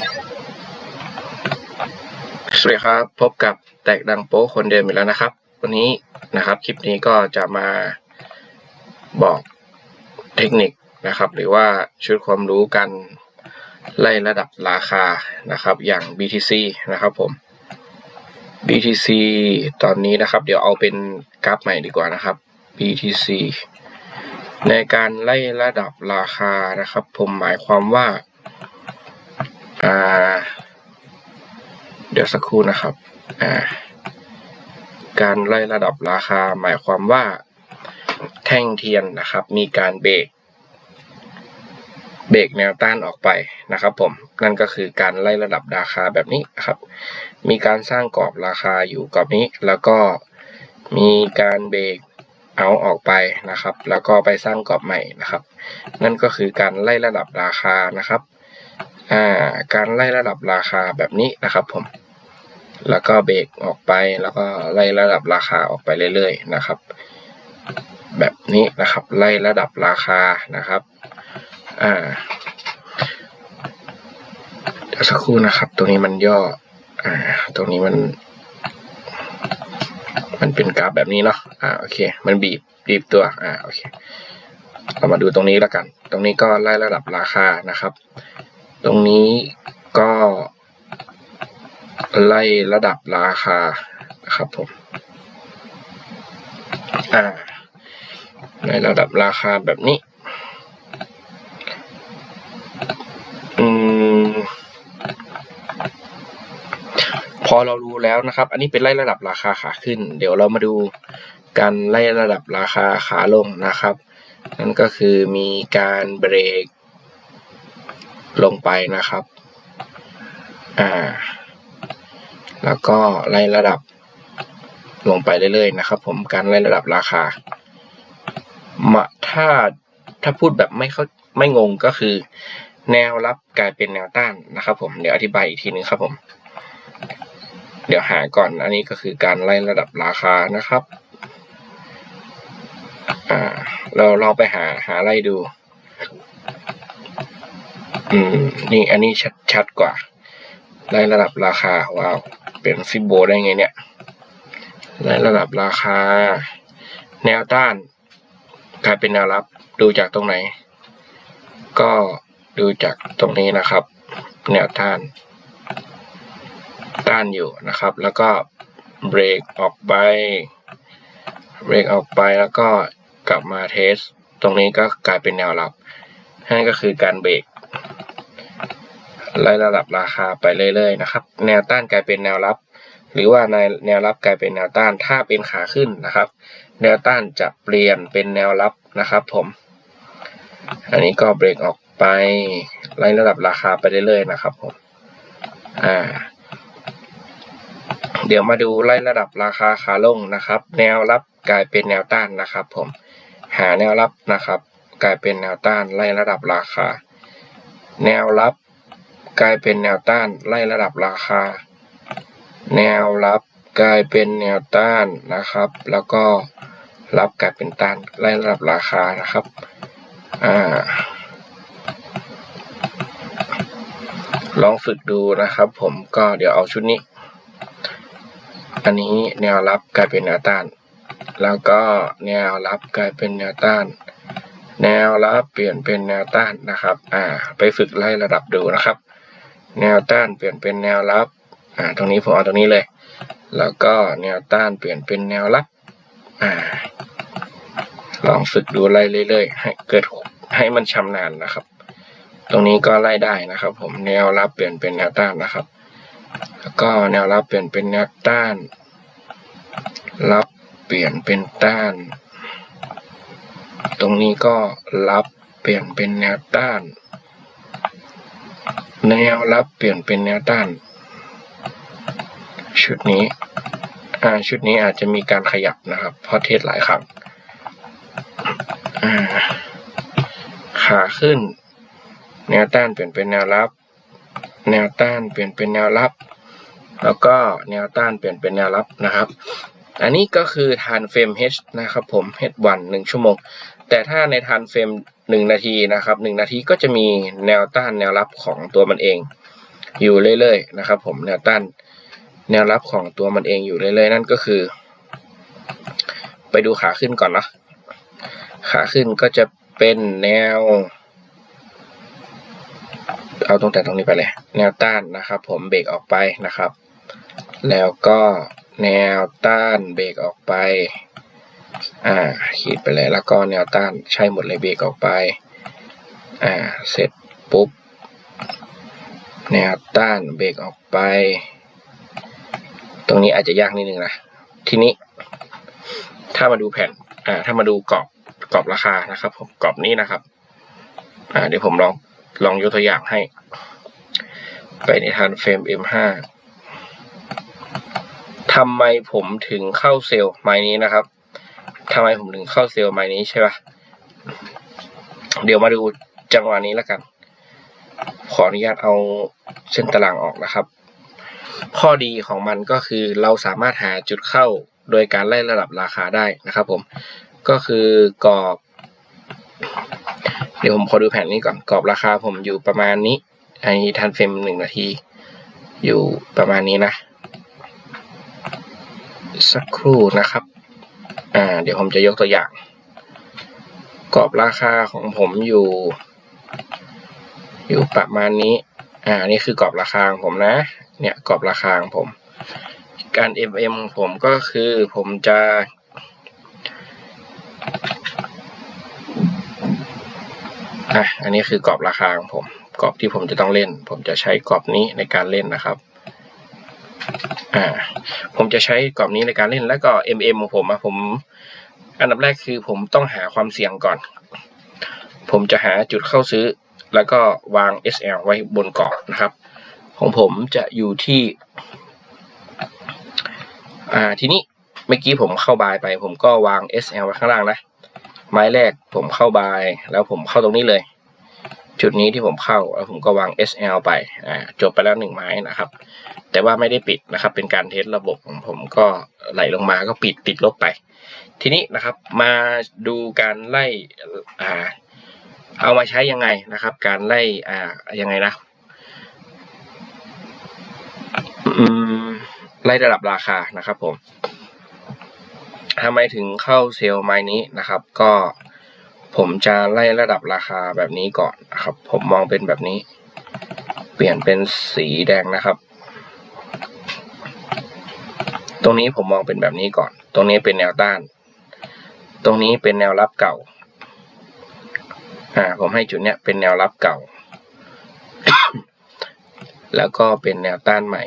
สวัสดีครับ พบกับแตกดังโป๊คนเดิมอีกแล้วนะครับ วันนี้นะครับคลิปนี้ก็จะมาบอกเทคนิคนะครับ หรือว่าชุดความรู้กันไล่ระดับราคานะครับ อย่าง BTC นะครับผม BTC ตอนนี้นะครับ เดี๋ยวเอาเป็นกราฟใหม่ดีกว่านะครับ BTC ในการไล่ระดับราคานะครับ ผมหมายความว่า อ่า เดี๋ยวสักครู่นะครับ อ่า การไล่ระดับราคาหมายความว่าแท่งเทียนนะครับ มีการเบรกเบรกแนวต้านออกไปนะครับ ผมนั่นก็คือการไล่ระดับราคาแบบนี้ครับ มีการสร้างกรอบราคาอยู่กรอบนี้ แล้วก็มีการเบรกเอาออกไปนะครับ แล้วก็ไปสร้างกรอบใหม่นะครับ นั่นก็คือการไล่ระดับราคานะครับ อ่าการไล่ระดับราคาแบบนี้นะครับผม แล้วก็เบรกออกไปแล้วก็ไล่ระดับราคาออกไปเรื่อยๆนะครับ แบบนี้นะครับไล่ระดับราคานะครับอ่าเดี๋ยวสักครู่นะครับ ตรงนี้มันย่ออ่าตรงนี้มัน มันเป็นกราฟแบบนี้เนาะอ่าโอเค มันบีบบีบตัวอ่าโอเคเรามาดูตรงนี้แล้วกัน ตรงนี้ก็ไล่ระดับราคานะครับ ตรงนี้ก็ไล่ระดับราคานะครับผมอ่าในระดับราคาแบบนี้ อืม พอเรารู้แล้วนะครับ อันนี้เป็นไล่ระดับราคาขาขึ้น เดี๋ยวเรามาดูการไล่ระดับราคาขาลงนะครับ นั่นก็คือมีการเบรก ลงไปนะครับ อ่า แล้วก็ไล่ระดับลงไปเรื่อยๆนะครับ ผมการไล่ระดับราคามาถ้าถ้าพูดแบบไม่เข้าไม่งงก็คือ แนวรับกลายเป็นแนวต้านนะครับ ผมเดี๋ยวอธิบายอีกทีนึงครับผม เดี๋ยวหาก่อนอันนี้ก็คือการไล่ระดับราคานะครับ อ่า เราลองไปหาหาไล่ดู อืม นี่อันนี้ชัดชัดกว่าไล่ระดับราคา ว้าว เป็นฟิโบได้ไงเนี่ยไล่ระดับราคา แนวต้านกลายเป็นแนวรับ ดูจากตรงไหน ก็ดูจากตรงนี้นะครับ แนวต้าน ต้านอยู่นะครับ แล้วก็เบรกออกไป เบรกออกไปแล้วก็กลับมาเทส ตรงนี้ก็กลายเป็นแนวรับนั่นก็คือการเบรก ไล่ระดับราคาไปเรื่อยๆนะครับ แนวต้านกลายเป็นแนวรับ หรือว่าในแนวรับกลายเป็นแนวต้านถ้าเป็นขาขึ้นนะครับ แนวต้านจะเปลี่ยนเป็นแนวรับนะครับผม อันนี้ก็เบรกออกไปไล่ระดับราคาไปเรื่อยๆนะครับผมอ่าเดี๋ยวมาดูไล่ระดับราคาขาลงนะครับ แนวรับกลายเป็นแนวต้านนะครับ ผม หาแนวรับนะครับ กลายเป็นแนวต้านไล่ระดับราคา แนวรับ กลายเป็นแนวต้านไล่ระดับราคา แนวรับกลายเป็นแนวต้านนะครับ แล้วก็รับกลายเป็นต้านไล่ระดับราคานะครับอ่าลองฝึกดูนะครับ ผมก็เดี๋ยวเอาชุดนี้ อันนี้แนวรับกลายเป็นแนวต้าน แล้วก็แนวรับกลายเป็นแนวต้าน แนวรับเปลี่ยนเป็นแนวต้านนะครับ อ่า ไปฝึกไล่ระดับดูนะครับ แนวต้านเปลี่ยนเป็นแนวรับ อ่า ตรงนี้ผมเอาตรงนี้เลย แล้วก็แนวต้านเปลี่ยนเป็นแนวรับ อ่า ลองฝึกดูไล่เรื่อยๆ ให้เกิดให้มันชำนาญนะครับ ตรงนี้ก็ไล่ได้นะครับ ผมแนวรับเปลี่ยนเป็นแนวต้านนะครับ แล้วก็แนวรับเปลี่ยนเป็นแนวต้าน รับเปลี่ยนเป็นต้าน ตรงนี้ก็รับเปลี่ยนเป็นแนวต้าน แนวรับเปลี่ยนเป็นแนวต้าน ชุดนี้อ่าชุดนี้อาจจะมีการขยับนะครับ เพราะเทสหลายครั้งขาขึ้น แนวต้านเปลี่ยนเป็นแนวรับ แนวต้านเปลี่ยนเป็นแนวรับ แล้วก็แนวต้านเปลี่ยนเป็นแนวรับนะครับ อันนี้ก็คือทานเฟรม H นะครับผม H1 1ชั่วโมง แต่ถ้าในทานเฟรม1 นาทีนะครับ1นาทีก็จะมีแนวต้านแนวรับของตัวมันเอง อยู่เรื่อยๆนะครับ ผมแนวต้านแนวรับของตัวมันเองอยู่เรื่อยๆ นั่นก็คือ ไปดูขาขึ้นก่อนเนาะขาขึ้นก็จะเป็นแนว เอาตรงแต่ตรงนี้ไปเลย แนวต้านนะครับ ผมเบรกออกไปนะครับ แล้วก็แนวต้านเบรกออกไป อ่าขีดไปเลยแล้วก็แนวต้านใช่หมดเลยเบรกออกไป อ่า เสร็จปุ๊บ แนวต้านเบรกออกไป ตรงนี้อาจจะยากนิดนึงนะ ทีนี้ ถ้ามาดูแผ่น อ่า ถ้ามาดูกรอบกรอบราคานะครับผมกรอบนี้นะครับ อ่า เดี๋ยวผมลองลองยกตัวอย่างให้ ไปในทันเฟรม M5 ทำไมผมถึงเข้าเซลล์ไม้นี้นะครับ ทำไมผมถึงเข้าเซลล์ไม้นี้ใช่ปะเดี๋ยวมาดูจังหวะนี้แล้วกัน ขออนุญาตเอาเส้นตารางออกนะครับ ข้อดีของมันก็คือเราสามารถหาจุดเข้าโดยการไล่ระดับราคาได้นะครับผม ก็คือกรอบ เดี๋ยวผมขอดูแผนนี้ก่อน กรอบราคาผมอยู่ประมาณนี้ไอ้ทันเฟรมหนึ่งนาที อยู่ประมาณนี้นะ สักครู่นะครับ อ่า เดี๋ยวผมจะยกตัวอย่าง กรอบราคาของผมอยู่ อยู่ประมาณนี้ อ่า นี่คือกรอบราคาของผมนะ เนี่ยกรอบราคาของผม การ MM ของผมก็คือผมจะ อะ อันนี้คือกรอบราคาของผม กรอบที่ผมจะต้องเล่น ผมจะใช้กรอบนี้ในการเล่นนะครับ อ่าผมจะใช้กรอบนี้ในการเล่นแล้วก็ MM ของผมอะผม อันดับแรกคือผมต้องหาความเสี่ยงก่อน ผมจะหาจุดเข้าซื้อ แล้วก็วาง SL ไว้บนกรอบนะครับ ของผมจะอยู่ที่อ่าทีนี้เมื่อกี้ผมเข้าบายไป ผมก็วาง SL ไว้ข้างล่างนะ ไม้แรกผมเข้าบายแล้วผมเข้าตรงนี้เลย จุดนี้ที่ผมเข้าแล้วผมก็วาง SL ไปอ่าจบไปแล้วหนึ่งไม้นะครับ แต่ว่าไม่ได้ปิดนะครับ เป็นการเทสระบบของผมก็ไหลลงมาก็ปิดติดลบไป ทีนี้นะครับมาดูการไล่อ่าเอามาใช้ยังไงนะครับ การไล่อ่ายังไงนะไล่ระดับราคานะครับผมทำไมถึงเข้าเซลล์ไม้นี้นะครับ ก็ ผมจะไล่ระดับราคาแบบนี้ก่อนนะครับ ผมมองเป็นแบบนี้ เปลี่ยนเป็นสีแดงนะครับ ตรงนี้ผมมองเป็นแบบนี้ก่อน ตรงนี้เป็นแนวต้าน ตรงนี้เป็นแนวรับเก่า อ่า ผมให้จุดเนี้ยเป็นแนวรับเก่า แล้วก็เป็นแนวต้านใหม่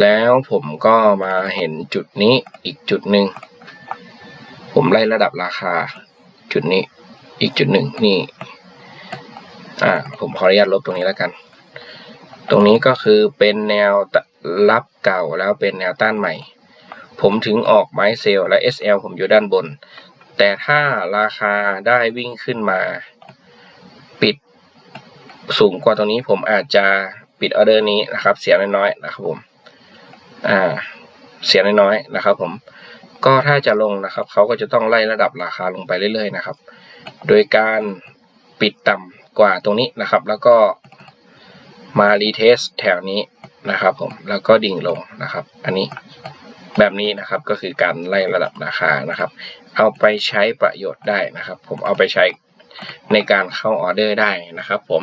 แล้วผมก็มาเห็นจุดนี้อีกจุดหนึ่ง ผมไล่ระดับราคา จุดนี้ อีกจุดหนึ่งนี่ อ่า ผมขออนุญาตลบตรงนี้แล้วกัน ตรงนี้ก็คือเป็นแนวรับเก่าแล้วเป็นแนวต้านใหม่ ผมถึงออกไม้เซลล์และ SL ผมอยู่ด้านบน แต่ถ้าราคาได้วิ่งขึ้นมา ปิดสูงกว่าตรงนี้ผมอาจจะปิดออเดอร์นี้นะครับ เสียน้อยๆนะครับผม อ่า เสียน้อยๆนะครับผม ก็ถ้าจะลงนะครับเขาก็จะต้องไล่ระดับราคาลงไปเรื่อยๆนะครับ โดยการปิดต่ำกว่าตรงนี้นะครับ แล้วก็มารีเทสแถวนี้นะครับผมแล้วก็ดิ่งลงนะครับ อันนี้แบบนี้นะครับก็คือการไล่ระดับราคานะครับ เอาไปใช้ประโยชน์ได้นะครับ ผมเอาไปใช้ในการเข้าออเดอร์ได้นะครับ ผม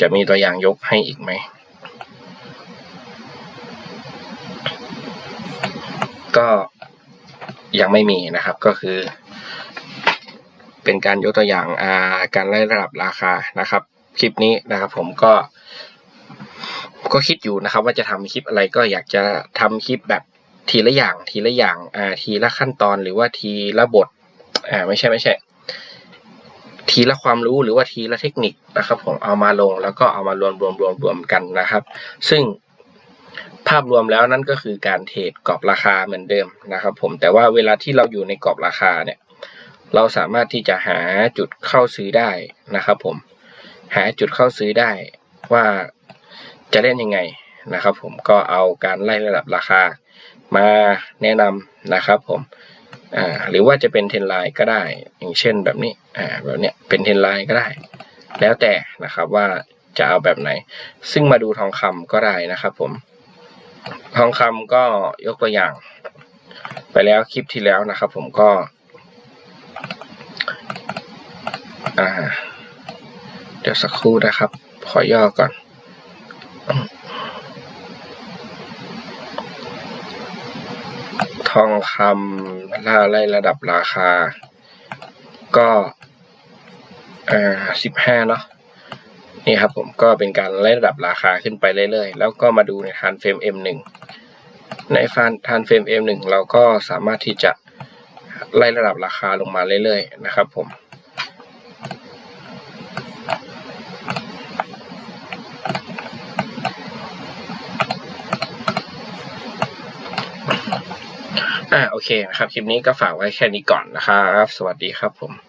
จะมีตัวอย่างยกให้อีกไหม ก็ยังไม่มีนะครับก็คือ เป็นการยกตัวอย่างาการไล่ระดับราคานะครับ คลิปนี้นะครับผมก็ ก็คิดอยู่นะครับ ว่าจะทำคลิปอะไรก็อยากจะทำคลิปแบบทีละอย่างทีละอย่างอ่าทีละขั้นตอนหรือว่าทีละบทอ่าไม่ใช่ไม่ใช่ ทีละความรู้หรือว่าทีละเทคนิคนะครับ ผมเอามาลงแล้วก็เอามารวมรวมรวมรวมกันนะครับ ซึ่ง ภาพรวมแล้วนั่นก็คือการเทรดกรอบราคาเหมือนเดิมนะครับ ผมแต่ว่าเวลาที่เราอยู่ในกรอบราคาเนี่ยเราสามารถที่จะหาจุดเข้าซื้อได้นะครับผมหาจุดเข้าซื้อได้ว่าจะเล่นยังไงนะครับ ผมก็เอาการไล่ระดับราคามาแนะนำนะครับ ผมหรือว่าจะเป็นเทรนไลน์ก็ได้ อย่างเช่นแบบนี้แบบเนี้ยเป็นเทรนไลน์ก็ได้ แล้วแต่นะครับว่าจะเอาแบบไหน ซึ่งมาดูทองคำก็ได้นะครับ ผม ทองคำก็ยกตัวอย่าง ไปแล้วคลิปที่แล้วนะครับ ผมก็เดี๋ยวสักครู่นะครับ ขอย่อก่อน ทองคำล่าไล่ระดับราคา ก็อ่าสิบห้าเนาะ นี่ครับผมก็เป็นการไล่ระดับราคาขึ้นไปเรื่อยๆ แล้วก็มาดูในทานเฟรม M1 ในฟานทานเฟรม M1 เราก็สามารถที่จะไล่ระดับราคาลงมาเรื่อยๆ นะครับผมอ่าโอเคนะครับ คลิปนี้ก็ฝากไว้แค่นี้ก่อนนะครับ สวัสดีครับผม